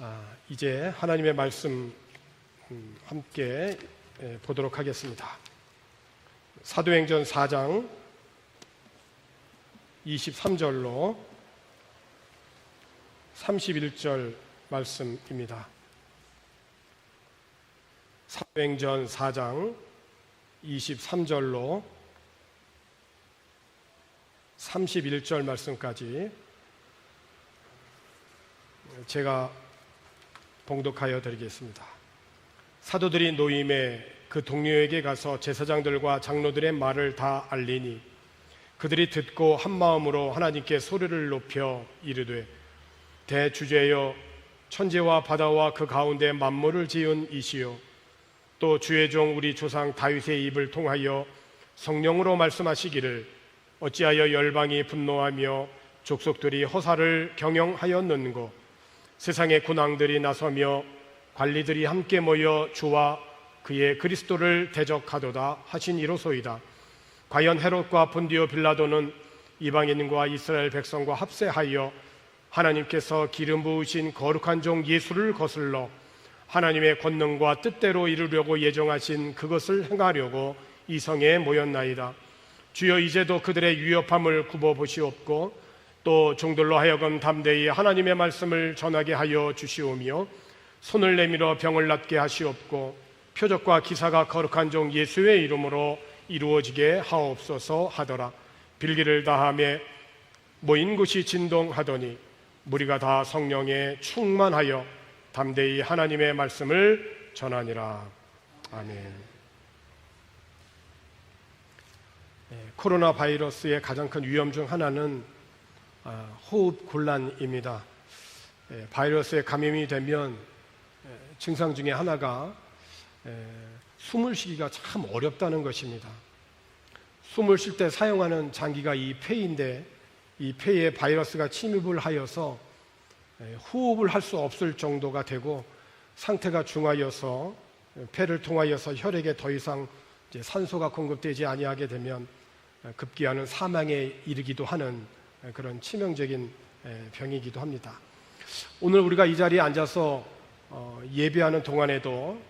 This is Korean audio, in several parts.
아, 이제 하나님의 말씀 음, 함께 예, 보도록 하겠습니다. 사도행전 4장 23절로 31절 말씀입니다. 사도행전 4장 23절로 31절 말씀까지 제가 봉독하여 드리겠습니다. 사도들이 노임에 그 동료에게 가서 제사장들과 장로들의 말을 다 알리니 그들이 듣고 한 마음으로 하나님께 소리를 높여 이르되 대주제여 천지와 바다와 그 가운데 만물을 지은 이시요 또 주의 종 우리 조상 다윗의 입을 통하여 성령으로 말씀하시기를 어찌하여 열방이 분노하며 족속들이 허사를 경영하였는고 세상의 군왕들이 나서며 관리들이 함께 모여 주와 그의 그리스도를 대적하도다 하신 이로소이다. 과연 헤롯과 본디오 빌라도는 이방인과 이스라엘 백성과 합세하여 하나님께서 기름 부으신 거룩한 종 예수를 거슬러 하나님의 권능과 뜻대로 이루려고 예정하신 그것을 행하려고 이 성에 모였나이다. 주여 이제도 그들의 위협함을 굽어 보시옵고 또 종들로 하여금 담대히 하나님의 말씀을 전하게 하여 주시오며 손을 내밀어 병을 낫게 하시옵고 표적과 기사가 거룩한 종 예수의 이름으로 이루어지게 하옵소서 하더라. 빌기를 다함에 모인 곳이 진동하더니 무리가 다 성령에 충만하여 담대히 하나님의 말씀을 전하니라. 아멘. 네, 코로나 바이러스의 가장 큰 위험 중 하나는 아, 호흡 곤란입니다. 예, 바이러스에 감염이 되면 예, 증상 중에 하나가 예, 숨을 쉬기가 참 어렵다는 것입니다. 숨을 쉴 때 사용하는 장기가 이 폐인데 이 폐에 바이러스가 침입을 하여서 호흡을 할 수 없을 정도가 되고 상태가 중하여서 폐를 통하여서 혈액에 더 이상 산소가 공급되지 아니하게 되면 급기야는 사망에 이르기도 하는 그런 치명적인 병이기도 합니다. 오늘 우리가 이 자리에 앉아서 어, 예배하는 동안에도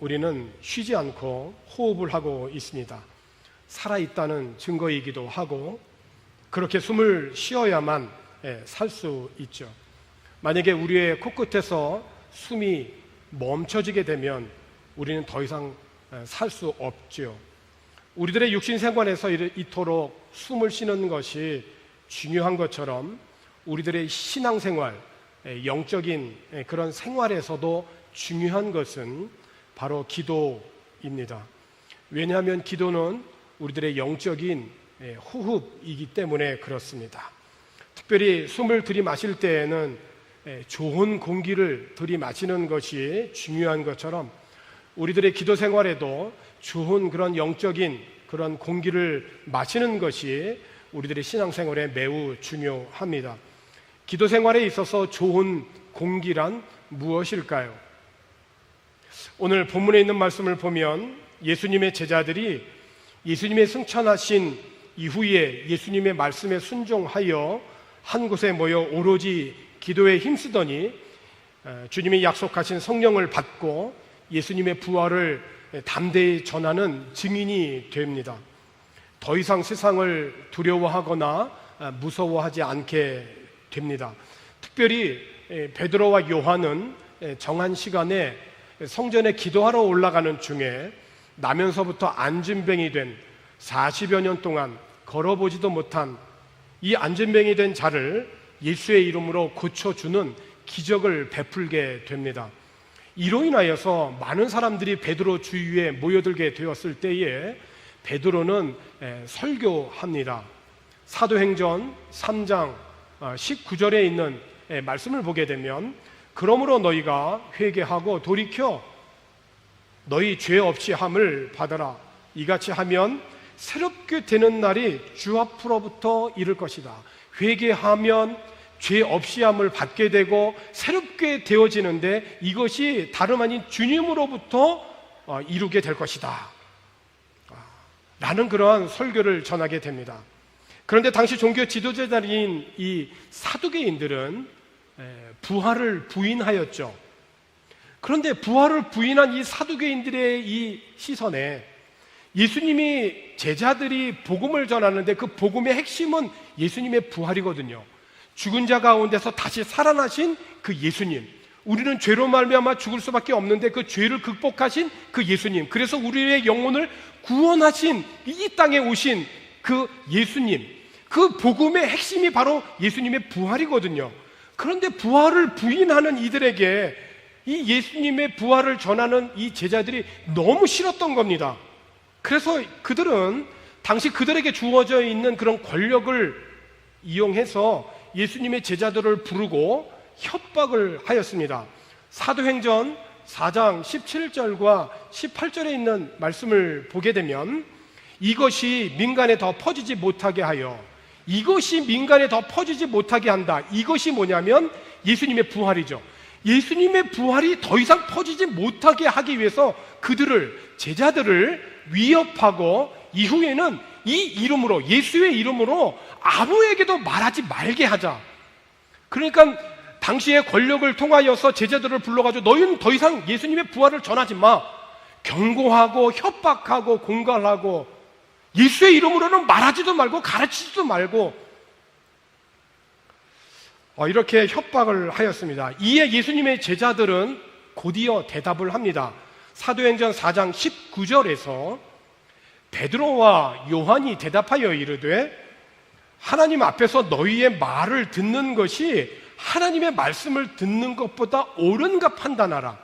우리는 쉬지 않고 호흡을 하고 있습니다. 살아있다는 증거이기도 하고 그렇게 숨을 쉬어야만 살 수 있죠. 만약에 우리의 코끝에서 숨이 멈춰지게 되면 우리는 더 이상 살 수 없죠. 우리들의 육신 생활에서 이토록 숨을 쉬는 것이 중요한 것처럼 우리들의 신앙생활, 영적인 그런 생활에서도 중요한 것은 바로 기도입니다. 왜냐하면 기도는 우리들의 영적인 호흡이기 때문에 그렇습니다. 특별히 숨을 들이마실 때에는 좋은 공기를 들이마시는 것이 중요한 것처럼 우리들의 기도 생활에도 좋은 그런 영적인 그런 공기를 마시는 것이 우리들의 신앙생활에 매우 중요합니다. 기도 생활에 있어서 좋은 공기란 무엇일까요? 오늘 본문에 있는 말씀을 보면 예수님의 제자들이 예수님의 승천하신 이후에 예수님의 말씀에 순종하여 한 곳에 모여 오로지 기도에 힘쓰더니 주님이 약속하신 성령을 받고 예수님의 부활을 담대히 전하는 증인이 됩니다. 더 이상 세상을 두려워하거나 아, 무서워하지 않게 됩니다. 특별히 베드로와 요한은 정한 시간에 성전에 기도하러 올라가는 중에 나면서부터 안진병이 된 40여 년 동안 걸어보지도 못한 이 안진병이 된 자를 예수의 이름으로 고쳐주는 기적을 베풀게 됩니다. 이로 인하여서 많은 사람들이 베드로 주위에 모여들게 되었을 때에 베드로는 설교합니다. 사도행전 3장 19절에 어, 있는 말씀을 보게 되면 그러므로 너희가 회개하고 돌이켜 너희 죄 없이 함을 받아라. 이같이 하면 새롭게 되는 날이 주 앞으로부터 이를 것이다. 회개하면 죄 없이 함을 받게 되고 새롭게 되어지는데 이것이 다름 아닌 주님으로부터 어, 이루게 될 것이다. 라는 그러한 설교를 전하게 됩니다. 그런데 당시 종교 지도자들인 이 사두개인들은 에, 부활을 부인하였죠. 그런데 부활을 부인한 이 사두개인들의 이 시선에 예수님이 제자들이 복음을 전하는데 그 복음의 핵심은 예수님의 부활이거든요. 죽은 자 가운데서 다시 살아나신 그 예수님. 우리는 죄로 말미암아 죽을 수밖에 없는데 그 죄를 극복하신 그 예수님. 그래서 우리의 영혼을 구원하신 이 땅에 오신 그 예수님. 그 복음의 핵심이 바로 예수님의 부활이거든요. 그런데 부활을 부인하는 이들에게 이 예수님의 부활을 전하는 이 제자들이 너무 싫었던 겁니다. 그래서 그들은 당시 그들에게 주어져 있는 그런 권력을 이용해서 예수님의 제자들을 부르고 협박을 하였습니다. 사도행전 4장 17절과 18절에 있는 말씀을 보게 되면 이것이 민간에 더 퍼지지 못하게 하여 이것이 민간에 더 퍼지지 못하게 한다. 이것이 뭐냐면 예수님의 부활이죠. 예수님의 부활이 더 이상 퍼지지 못하게 하기 위해서 그들을 제자들을 위협하고 이후에는 이 이름으로 예수의 이름으로 아무에게도 말하지 말게 하자. 그러니까 당시의 권력을 통하여서 제자들을 불러가지고 너희는 더 이상 예수님의 부활을 전하지 마. 경고하고 협박하고 공갈하고 예수의 이름으로는 말하지도 말고 가르치지도 말고 어, 이렇게 협박을 하였습니다. 이에 예수님의 제자들은 곧이어 대답을 합니다. 사도행전 4장 19절에서 베드로와 요한이 대답하여 이르되 하나님 앞에서 너희의 말을 듣는 것이 하나님의 말씀을 듣는 것보다 옳은가 판단하라.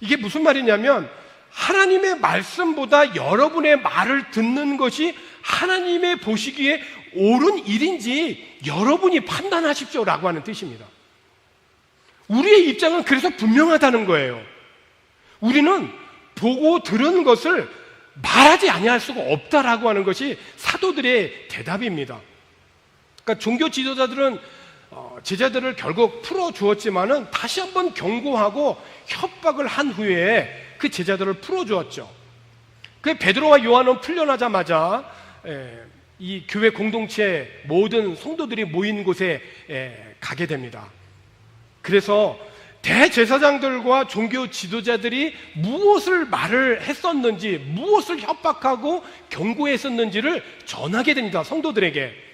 이게 무슨 말이냐면 하나님의 말씀보다 여러분의 말을 듣는 것이 하나님의 보시기에 옳은 일인지 여러분이 판단하십시오라고 하는 뜻입니다. 우리의 입장은 그래서 분명하다는 거예요. 우리는 보고 들은 것을 말하지 아니할 수가 없다라고 하는 것이 사도들의 대답입니다. 그러니까 종교 지도자들은 어, 제자들을 결국 풀어 주었지만은 다시 한번 경고하고 협박을 한 후에 그 제자들을 풀어 주었죠. 그 베드로와 요한은 풀려나자마자 이 교회 공동체 모든 성도들이 모인 곳에 가게 됩니다. 그래서 대제사장들과 종교 지도자들이 무엇을 말을 했었는지, 무엇을 협박하고 경고했었는지를 전하게 됩니다. 성도들에게.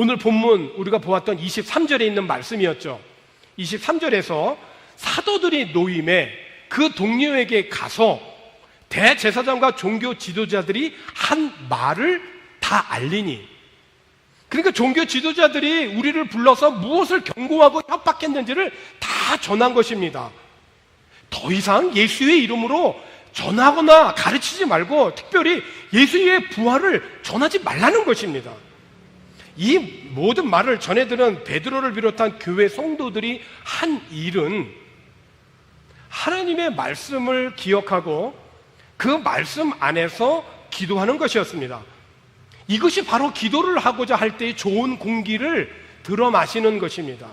오늘 본문 우리가 보았던 23절에 있는 말씀이었죠. 23절에서 사도들이 노임에 그 동료에게 가서 대제사장과 종교 지도자들이 한 말을 다 알리니 그러니까 종교 지도자들이 우리를 불러서 무엇을 경고하고 협박했는지를 다 전한 것입니다. 더 이상 예수의 이름으로 전하거나 가르치지 말고 특별히 예수의 부활을 전하지 말라는 것입니다. 이 모든 말을 전해들은 베드로를 비롯한 교회 성도들이 한 일은 하나님의 말씀을 기억하고 그 말씀 안에서 기도하는 것이었습니다. 이것이 바로 기도를 하고자 할 때의 좋은 공기를 들어 마시는 것입니다.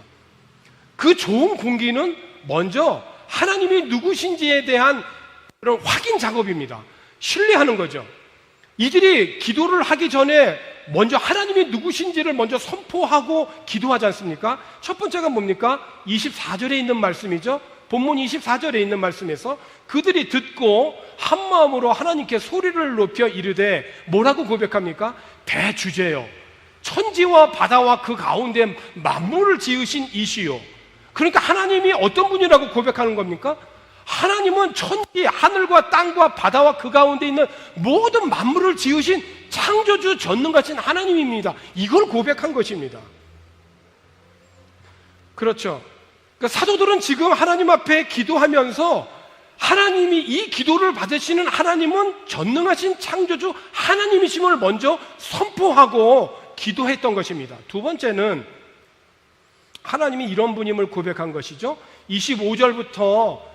그 좋은 공기는 먼저 하나님이 누구신지에 대한 그런 확인 작업입니다. 신뢰하는 거죠. 이들이 기도를 하기 전에 먼저 하나님이 누구신지를 먼저 선포하고 기도하지 않습니까? 첫 번째가 뭡니까? 24절에 있는 말씀이죠. 본문 24절에 있는 말씀에서 그들이 듣고 한 마음으로 하나님께 소리를 높여 이르되 뭐라고 고백합니까? 대주제요. 천지와 바다와 그 가운데 만물을 지으신 이시요. 그러니까 하나님이 어떤 분이라고 고백하는 겁니까? 하나님은 천지, 하늘과 땅과 바다와 그 가운데 있는 모든 만물을 지으신 창조주 전능가신 하나님입니다. 이걸 고백한 것입니다. 그렇죠. 그러니까 사도들은 지금 하나님 앞에 기도하면서 하나님이 이 기도를 받으시는 하나님은 전능하신 창조주 하나님이심을 먼저 선포하고 기도했던 것입니다. 두 번째는 하나님이 이런 분임을 고백한 것이죠. 25절부터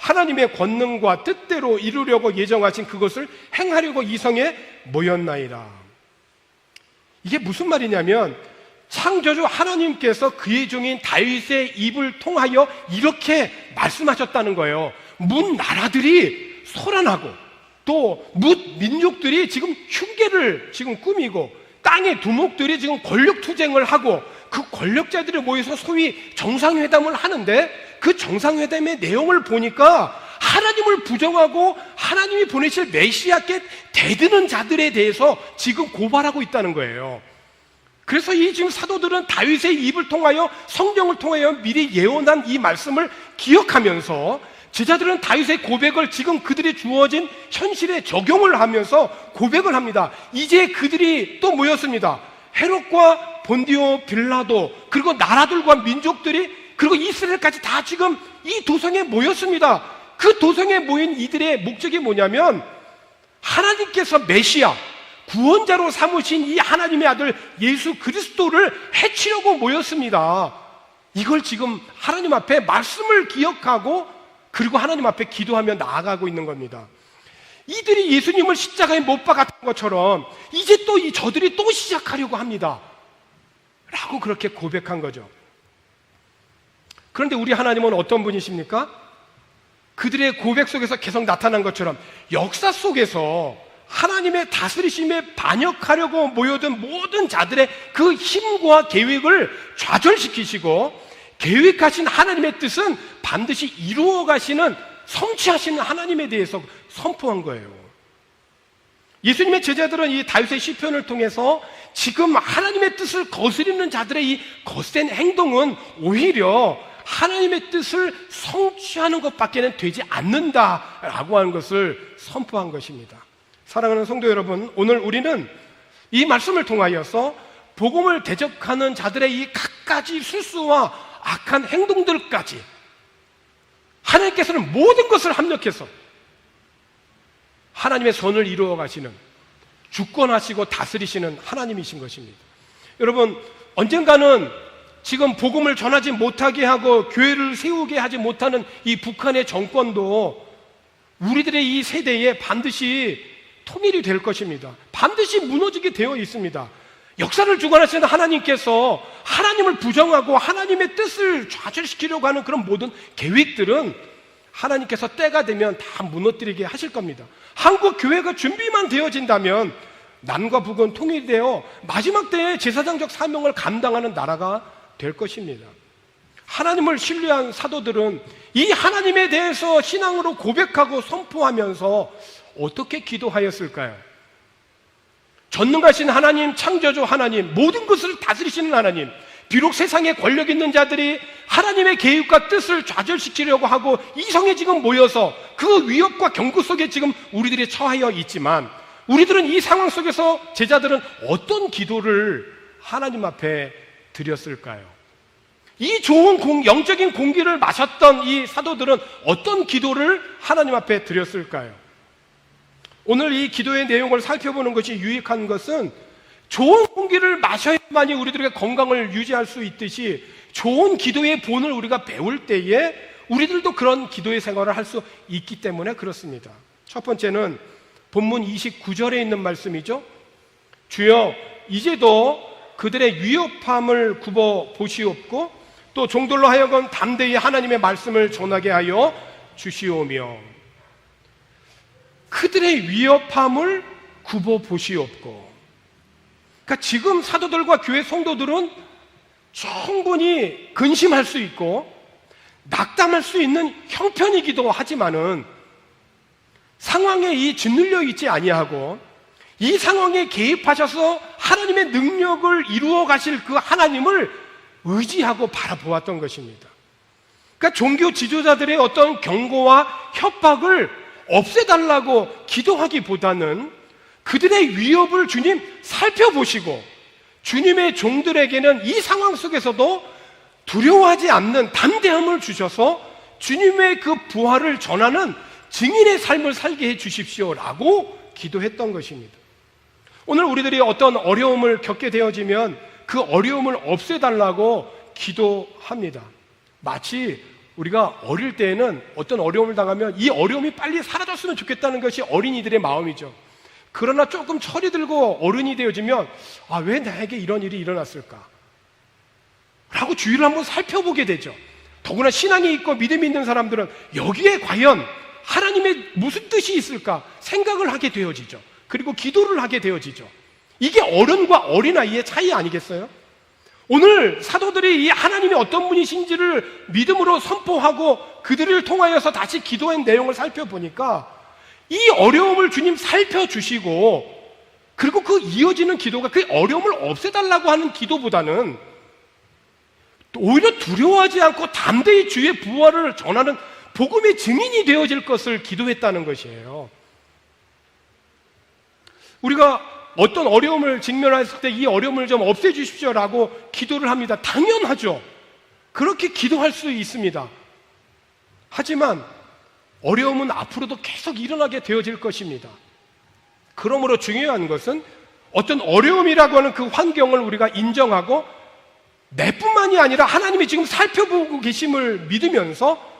하나님의 권능과 뜻대로 이루려고 예정하신 그것을 행하려고 이성에 모였나이다. 이게 무슨 말이냐면 창조주 하나님께서 그의 종인 다윗의 입을 통하여 이렇게 말씀하셨다는 거예요. 문 나라들이 소란하고 또 뭇 민족들이 지금 흉계를 지금 꾸미고 땅의 두목들이 지금 권력 투쟁을 하고 그 권력자들이 모여서 소위 정상회담을 하는데 그 정상회담의 내용을 보니까 하나님을 부정하고 하나님이 보내실 메시아께 대드는 자들에 대해서 지금 고발하고 있다는 거예요. 그래서 이 지금 사도들은 다윗의 입을 통하여 성경을 통하여 미리 예언한 이 말씀을 기억하면서 제자들은 다윗의 고백을 지금 그들이 주어진 현실에 적용을 하면서 고백을 합니다. 이제 그들이 또 모였습니다. 헤롯과 본디오 빌라도 그리고 나라들과 민족들이 그리고 이스라엘까지 다 지금 이 도성에 모였습니다. 그 도성에 모인 이들의 목적이 뭐냐면 하나님께서 메시아 구원자로 삼으신 이 하나님의 아들 예수 그리스도를 해치려고 모였습니다. 이걸 지금 하나님 앞에 말씀을 기억하고 그리고 하나님 앞에 기도하며 나아가고 있는 겁니다. 이들이 예수님을 십자가에 못 박았던 것처럼 이제 또 이 저들이 또 시작하려고 합니다. 라고 그렇게 고백한 거죠. 그런데 우리 하나님은 어떤 분이십니까? 그들의 고백 속에서 계속 나타난 것처럼 역사 속에서 하나님의 다스리심에 반역하려고 모여든 모든 자들의 그 힘과 계획을 좌절시키시고 계획하신 하나님의 뜻은 반드시 이루어 가시는 성취하시는 하나님에 대해서 선포한 거예요. 예수님의 제자들은 이 다윗의 시편을 통해서 지금 하나님의 뜻을 거스리는 자들의 이 거센 행동은 오히려 하나님의 뜻을 성취하는 것밖에는 되지 않는다라고 하는 것을 선포한 것입니다. 사랑하는 성도 여러분, 오늘 우리는 이 말씀을 통하여서 복음을 대적하는 자들의 이 갖가지 술수와 악한 행동들까지 하나님께서는 모든 것을 합력해서 하나님의 선을 이루어 가시는 주권하시고 다스리시는 하나님이신 것입니다. 여러분, 언젠가는 지금 복음을 전하지 못하게 하고 교회를 세우게 하지 못하는 이 북한의 정권도 우리들의 이 세대에 반드시 통일이 될 것입니다. 반드시 무너지게 되어 있습니다. 역사를 주관하시는 하나님께서 하나님을 부정하고 하나님의 뜻을 좌절시키려고 하는 그런 모든 계획들은 하나님께서 때가 되면 다 무너뜨리게 하실 겁니다. 한국 교회가 준비만 되어진다면 남과 북은 통일되어 마지막 때에 제사장적 사명을 감당하는 나라가 될 것입니다. 하나님을 신뢰한 사도들은 이 하나님에 대해서 신앙으로 고백하고 선포하면서 어떻게 기도하였을까요? 전능하신 하나님, 창조주 하나님, 모든 것을 다스리시는 하나님, 비록 세상에 권력 있는 자들이 하나님의 계획과 뜻을 좌절시키려고 하고 이성에 지금 모여서 그 위협과 경고 속에 지금 우리들이 처하여 있지만 우리들은 이 상황 속에서 제자들은 어떤 기도를 하나님 앞에 드렸을까요? 이 좋은 공, 영적인 공기를 마셨던 이 사도들은 어떤 기도를 하나님 앞에 드렸을까요? 오늘 이 기도의 내용을 살펴보는 것이 유익한 것은 좋은 공기를 마셔야만이 우리들의 건강을 유지할 수 있듯이 좋은 기도의 본을 우리가 배울 때에 우리들도 그런 기도의 생활을 할 수 있기 때문에 그렇습니다. 첫 번째는 본문 29절에 있는 말씀이죠. 주여, 이제도 그들의 위협함을 굽어 보시옵고 또 종들로 하여금 담대히 하나님의 말씀을 전하게 하여 주시오며 그들의 위협함을 굽어 보시옵고. 그러니까 지금 사도들과 교회 성도들은 충분히 근심할 수 있고 낙담할 수 있는 형편이기도 하지만은 상황에 이 짓눌려 있지 아니하고 이 상황에 개입하셔서 하나님의 능력을 이루어 가실 그 하나님을 의지하고 바라보았던 것입니다. 그러니까 종교 지도자들의 어떤 경고와 협박을 없애달라고 기도하기보다는 그들의 위협을 주님 살펴보시고 주님의 종들에게는 이 상황 속에서도 두려워하지 않는 담대함을 주셔서 주님의 그 부활을 전하는 증인의 삶을 살게 해 주십시오라고 기도했던 것입니다. 오늘 우리들이 어떤 어려움을 겪게 되어지면 그 어려움을 없애달라고 기도합니다. 마치 우리가 어릴 때에는 어떤 어려움을 당하면 이 어려움이 빨리 사라졌으면 좋겠다는 것이 어린이들의 마음이죠. 그러나 조금 철이 들고 어른이 되어지면 아, 왜 나에게 이런 일이 일어났을까? 라고 주위를 한번 살펴보게 되죠. 더구나 신앙이 있고 믿음이 있는 사람들은 여기에 과연 하나님의 무슨 뜻이 있을까 생각을 하게 되어지죠. 그리고 기도를 하게 되어지죠. 이게 어른과 어린아이의 차이 아니겠어요? 오늘 사도들이 이 하나님이 어떤 분이신지를 믿음으로 선포하고 그들을 통하여서 다시 기도한 내용을 살펴보니까 이 어려움을 주님 살펴주시고 그리고 그 이어지는 기도가 그 어려움을 없애달라고 하는 기도보다는 오히려 두려워하지 않고 담대히 주의 부활을 전하는 복음의 증인이 되어질 것을 기도했다는 것이에요. 우리가 어떤 어려움을 직면했을 때 이 어려움을 좀 없애주십시오라고 기도를 합니다. 당연하죠. 그렇게 기도할 수 있습니다. 하지만 어려움은 앞으로도 계속 일어나게 되어질 것입니다. 그러므로 중요한 것은 어떤 어려움이라고 하는 그 환경을 우리가 인정하고 내뿐만이 아니라 하나님이 지금 살펴보고 계심을 믿으면서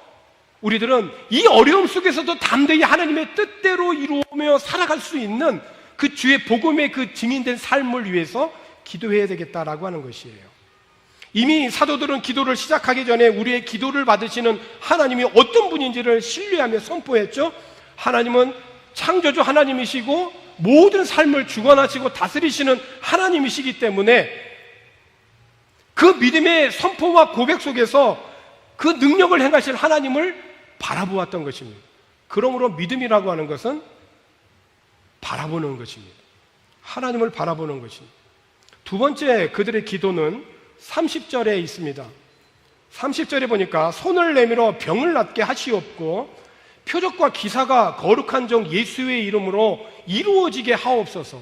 우리들은 이 어려움 속에서도 담대히 하나님의 뜻대로 이루며 살아갈 수 있는 그 주의 복음의 그 증인된 삶을 위해서 기도해야 되겠다라고 하는 것이에요. 이미 사도들은 기도를 시작하기 전에 우리의 기도를 받으시는 하나님이 어떤 분인지를 신뢰하며 선포했죠. 하나님은 창조주 하나님이시고 모든 삶을 주관하시고 다스리시는 하나님이시기 때문에 그 믿음의 선포와 고백 속에서 그 능력을 행하실 하나님을 바라보았던 것입니다. 그러므로 믿음이라고 하는 것은 바라보는 것입니다. 하나님을 바라보는 것입니다. 두 번째 그들의 기도는 30절에 있습니다. 30절에 보니까 손을 내밀어 병을 낫게 하시옵고 표적과 기사가 거룩한 종 예수의 이름으로 이루어지게 하옵소서.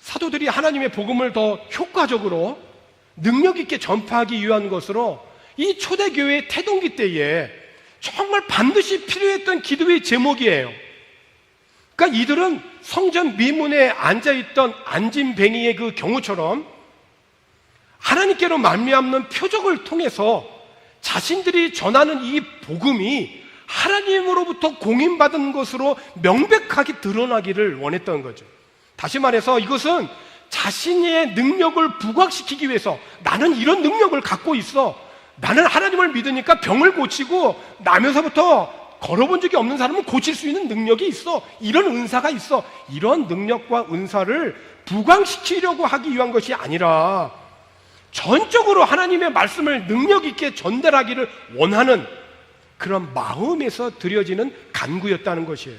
사도들이 하나님의 복음을 더 효과적으로 능력 있게 전파하기 위한 것으로 이 초대교회 태동기 때에 정말 반드시 필요했던 기도의 제목이에요. 그러니까 이들은 성전 미문에 앉아있던 안진뱅이의 그 경우처럼 하나님께로 말미암는 표적을 통해서 자신들이 전하는 이 복음이 하나님으로부터 공인받은 것으로 명백하게 드러나기를 원했던 거죠. 다시 말해서 이것은 자신의 능력을 부각시키기 위해서 나는 이런 능력을 갖고 있어. 나는 하나님을 믿으니까 병을 고치고 나면서부터 걸어본 적이 없는 사람은 고칠 수 있는 능력이 있어. 이런 은사가 있어. 이런 능력과 은사를 부광시키려고 하기 위한 것이 아니라 전적으로 하나님의 말씀을 능력 있게 전달하기를 원하는 그런 마음에서 드려지는 간구였다는 것이에요.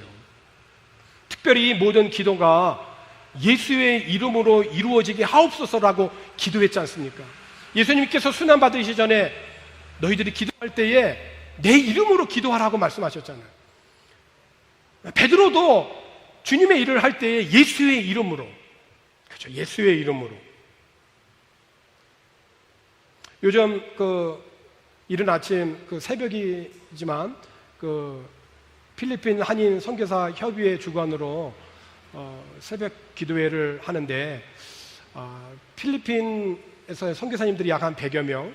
특별히 모든 기도가 예수의 이름으로 이루어지게 하옵소서라고 기도했지 않습니까? 예수님께서 순환 받으시기 전에 너희들이 기도할 때에 내 이름으로 기도하라고 말씀하셨잖아요. 베드로도 주님의 일을 할 때에 예수의 이름으로 그렇죠. 예수의 이름으로. 요즘 그 이른 아침 그 새벽이지만 그 필리핀 한인 선교사 협의회 주관으로 어, 새벽 기도회를 하는데 어, 필리핀에서 선교사님들이 약 한 100여 명,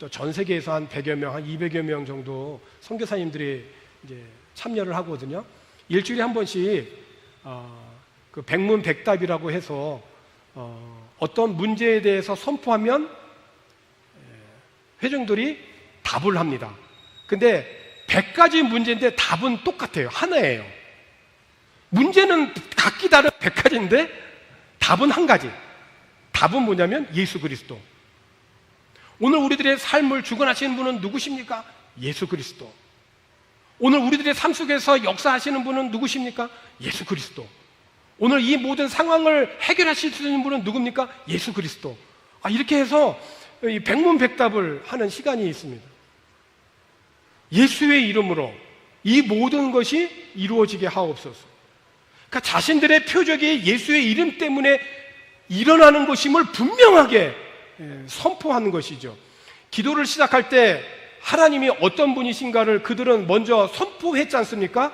또 전 세계에서 한 100여 명, 한 200여 명 정도 선교사님들이 이제 참여를 하거든요. 일주일에 한 번씩 어, 그 백문백답이라고 해서 어, 어떤 문제에 대해서 선포하면 회중들이 답을 합니다. 근데 100가지 문제인데 답은 똑같아요. 하나예요. 문제는 각기 다른 100가지인데 답은 한 가지. 답은 뭐냐면 예수 그리스도. 오늘 우리들의 삶을 주관하시는 분은 누구십니까? 예수 그리스도. 오늘 우리들의 삶 속에서 역사하시는 분은 누구십니까? 예수 그리스도. 오늘 이 모든 상황을 해결하실 수 있는 분은 누굽니까? 예수 그리스도. 아, 이렇게 해서 백문백답을 하는 시간이 있습니다. 예수의 이름으로 이 모든 것이 이루어지게 하옵소서. 그러니까 자신들의 표적이 예수의 이름 때문에 일어나는 것임을 분명하게 예, 선포하는 것이죠. 기도를 시작할 때 하나님이 어떤 분이신가를 그들은 먼저 선포했지 않습니까?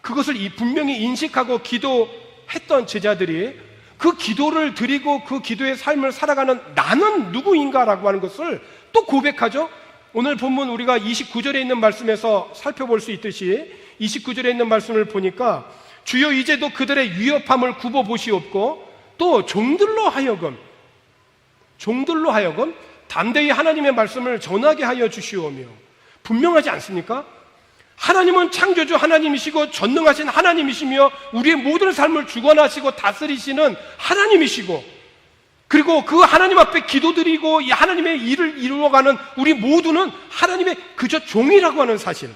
그것을 분명히 인식하고 기도했던 제자들이 그 기도를 드리고 그 기도의 삶을 살아가는 나는 누구인가라고 하는 것을 또 고백하죠. 오늘 본문 우리가 29절에 있는 말씀에서 살펴볼 수 있듯이 29절에 있는 말씀을 보니까 주여 이제도 그들의 위협함을 굽어 보시옵고 또 종들로 하여금 종들로 하여금 담대히 하나님의 말씀을 전하게 하여 주시오며 분명하지 않습니까? 하나님은 창조주 하나님이시고 전능하신 하나님이시며 우리의 모든 삶을 주관하시고 다스리시는 하나님이시고 그리고 그 하나님 앞에 기도드리고 이 하나님의 일을 이루어가는 우리 모두는 하나님의 그저 종이라고 하는 사실,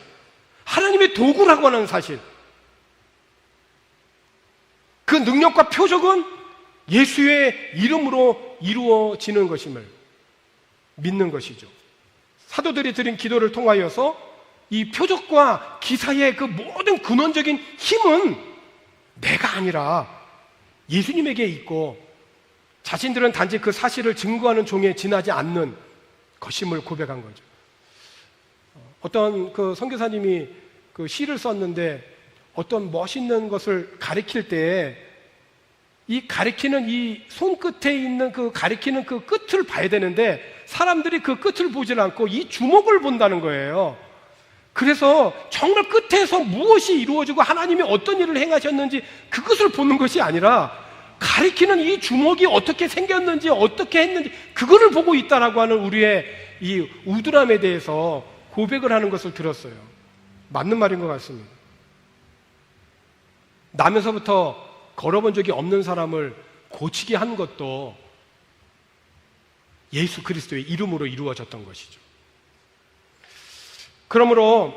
하나님의 도구라고 하는 사실. 그 능력과 표적은 예수의 이름으로 이루어지는 것임을 믿는 것이죠. 사도들이 드린 기도를 통하여서 이 표적과 기사의 그 모든 근원적인 힘은 내가 아니라 예수님에게 있고 자신들은 단지 그 사실을 증거하는 종에 지나지 않는 것임을 고백한 거죠. 어떤 그 선교사님이 그 시를 썼는데 어떤 멋있는 것을 가리킬 때 이 가리키는 이 손끝에 있는 그 가리키는 그 끝을 봐야 되는데 사람들이 그 끝을 보질 않고 이 주먹을 본다는 거예요. 그래서 정말 끝에서 무엇이 이루어지고 하나님이 어떤 일을 행하셨는지 그것을 보는 것이 아니라 가리키는 이 주먹이 어떻게 생겼는지 어떻게 했는지 그거를 보고 있다라고 하는 우리의 이 우드람에 대해서 고백을 하는 것을 들었어요. 맞는 말인 것 같습니다. 나면서부터 걸어본 적이 없는 사람을 고치게 한 것도 예수 그리스도의 이름으로 이루어졌던 것이죠. 그러므로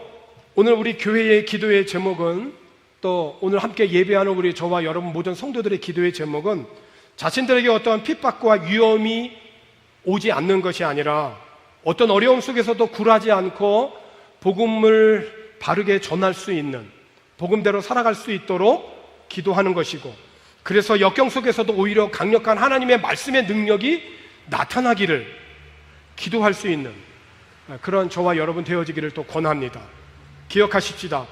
오늘 우리 교회의 기도의 제목은 또 오늘 함께 예배하는 우리 저와 여러분 모든 성도들의 기도의 제목은 자신들에게 어떠한 핍박과 위험이 오지 않는 것이 아니라 어떤 어려움 속에서도 굴하지 않고 복음을 바르게 전할 수 있는 복음대로 살아갈 수 있도록 기도하는 것이고 그래서 역경 속에서도 오히려 강력한 하나님의 말씀의 능력이 나타나기를 기도할 수 있는 그런 저와 여러분 되어지기를 또 권합니다. 기억하십시다.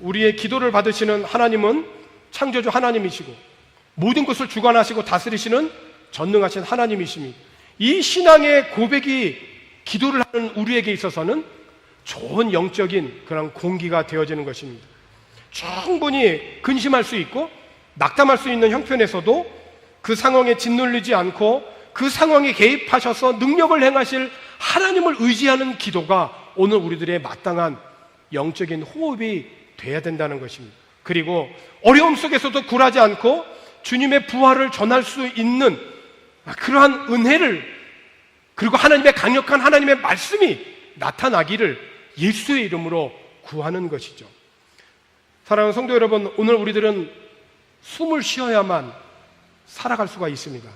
우리의 기도를 받으시는 하나님은 창조주 하나님이시고 모든 것을 주관하시고 다스리시는 전능하신 하나님이십니다. 이 신앙의 고백이 기도를 하는 우리에게 있어서는 좋은 영적인 그런 공기가 되어지는 것입니다. 충분히 근심할 수 있고 낙담할 수 있는 형편에서도 그 상황에 짓눌리지 않고 그 상황에 개입하셔서 능력을 행하실 하나님을 의지하는 기도가 오늘 우리들의 마땅한 영적인 호흡이 돼야 된다는 것입니다. 그리고 어려움 속에서도 굴하지 않고 주님의 부활을 전할 수 있는 그러한 은혜를 그리고 하나님의 강력한 하나님의 말씀이 나타나기를 예수의 이름으로 구하는 것이죠. 사랑하는 성도 여러분, 오늘 우리들은 숨을 쉬어야만 살아갈 수가 있습니다.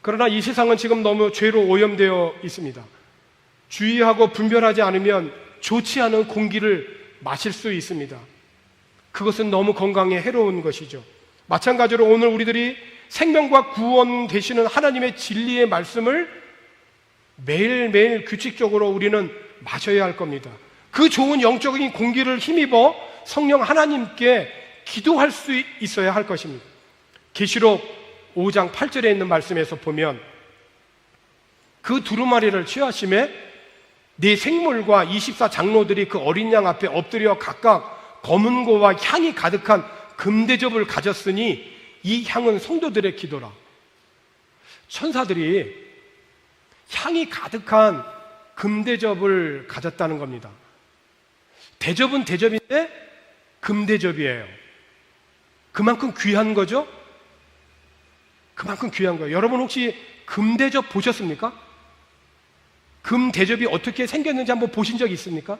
그러나 이 세상은 지금 너무 죄로 오염되어 있습니다. 주의하고 분별하지 않으면 좋지 않은 공기를 마실 수 있습니다. 그것은 너무 건강에 해로운 것이죠. 마찬가지로 오늘 우리들이 생명과 구원 되시는 하나님의 진리의 말씀을 매일매일 규칙적으로 우리는 마셔야 할 겁니다. 그 좋은 영적인 공기를 힘입어 성령 하나님께 기도할 수 있어야 할 것입니다. 계시록 5장 8절에 있는 말씀에서 보면 그 두루마리를 취하심에 네 생물과 24 장로들이 그 어린 양 앞에 엎드려 각각 검은 고와 향이 가득한 금대접을 가졌으니 이 향은 성도들의 기도라. 천사들이 향이 가득한 금대접을 가졌다는 겁니다. 대접은 대접인데 금대접이에요. 그만큼 귀한 거죠? 그만큼 귀한 거예요. 여러분 혹시 금대접 보셨습니까? 금 대접이 어떻게 생겼는지 한번 보신 적이 있습니까?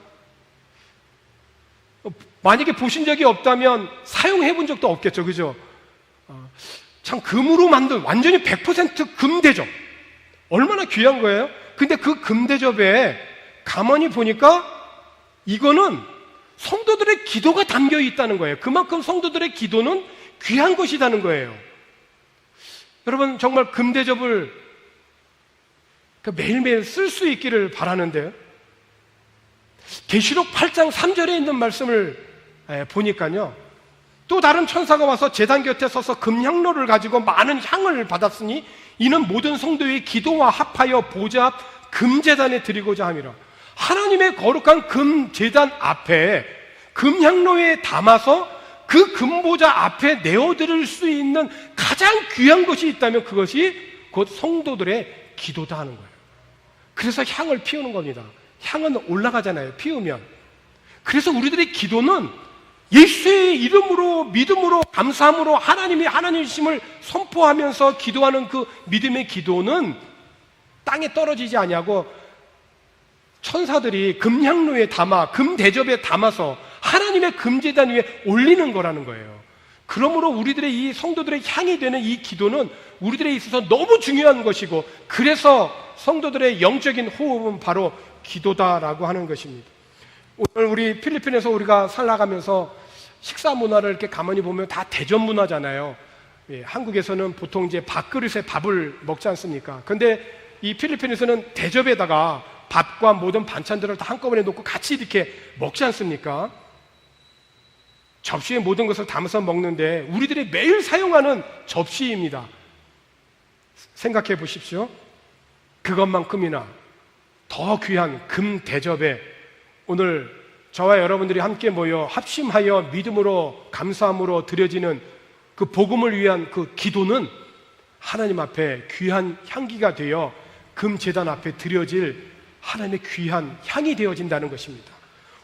어, 만약에 보신 적이 없다면 사용해 본 적도 없겠죠. 그죠? 어, 참 금으로 만든 완전히 100% 금대접. 얼마나 귀한 거예요? 근데 그 금대접에 가만히 보니까 이거는 성도들의 기도가 담겨 있다는 거예요. 그만큼 성도들의 기도는 귀한 것이라는 거예요. 여러분 정말 금대접을 그 매일매일 쓸 수 있기를 바라는데요. 계시록 8장 3절에 있는 말씀을 보니까요. 또 다른 천사가 와서 제단 곁에 서서 금향로를 가지고 많은 향을 받았으니 이는 모든 성도의 기도와 합하여 보좌 앞 금제단에 드리고자 함이라. 하나님의 거룩한 금 제단 앞에 금향로에 담아서 그 금보자 앞에 내어드릴 수 있는 가장 귀한 것이 있다면 그것이 곧 성도들의 기도다 하는 거예요. 그래서 향을 피우는 겁니다. 향은 올라가잖아요. 피우면. 그래서 우리들의 기도는 예수의 이름으로 믿음으로 감사함으로 하나님이 하나님이심을 선포하면서 기도하는 그 믿음의 기도는 땅에 떨어지지 아니하고 천사들이 금향로에 담아 금 대접에 담아서 하나님의 금제단 위에 올리는 거라는 거예요. 그러므로 우리들의 이 성도들의 향이 되는 이 기도는 우리들에 있어서 너무 중요한 것이고 그래서 성도들의 영적인 호흡은 바로 기도다라고 하는 것입니다. 오늘 우리 필리핀에서 우리가 살아가면서 식사 문화를 이렇게 가만히 보면 다 대전 문화잖아요. 예, 한국에서는 보통 이제 밥그릇에 밥을 먹지 않습니까? 근데 이 필리핀에서는 대접에다가 밥과 모든 반찬들을 다 한꺼번에 놓고 같이 이렇게 먹지 않습니까? 접시에 모든 것을 담아서 먹는데 우리들이 매일 사용하는 접시입니다. 생각해 보십시오. 그것만큼이나 더 귀한 금 대접에 오늘 저와 여러분들이 함께 모여 합심하여 믿음으로 감사함으로 드려지는 그 복음을 위한 그 기도는 하나님 앞에 귀한 향기가 되어 금 제단 앞에 드려질 하나님의 귀한 향이 되어진다는 것입니다.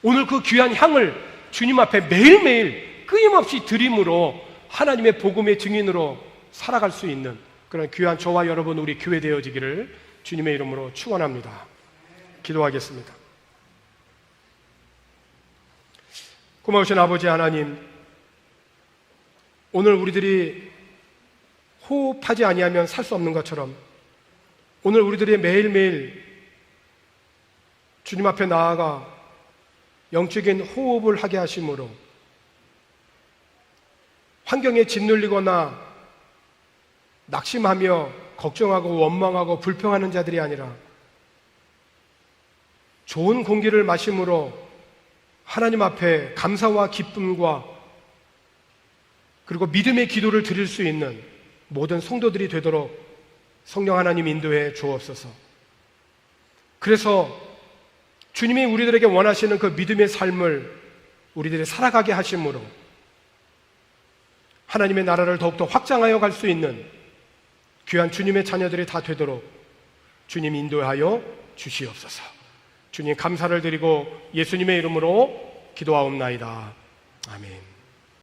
오늘 그 귀한 향을 주님 앞에 매일매일 끊임없이 드림으로 하나님의 복음의 증인으로 살아갈 수 있는 그런 귀한 저와 여러분 우리 교회 되어지기를 주님의 이름으로 축원합니다. 기도하겠습니다. 고마우신 아버지 하나님, 오늘 우리들이 호흡하지 아니하면 살 수 없는 것처럼 오늘 우리들이 매일매일 주님 앞에 나아가 영적인 호흡을 하게 하심으로 환경에 짓눌리거나 낙심하며 걱정하고 원망하고 불평하는 자들이 아니라 좋은 공기를 마심으로 하나님 앞에 감사와 기쁨과 그리고 믿음의 기도를 드릴 수 있는 모든 성도들이 되도록 성령 하나님 인도해 주옵소서. 그래서 주님이 우리들에게 원하시는 그 믿음의 삶을 우리들이 살아가게 하심으로 하나님의 나라를 더욱더 확장하여 갈 수 있는 귀한 주님의 자녀들이 다 되도록 주님 인도하여 주시옵소서. 주님 감사를 드리고 예수님의 이름으로 기도하옵나이다. 아멘.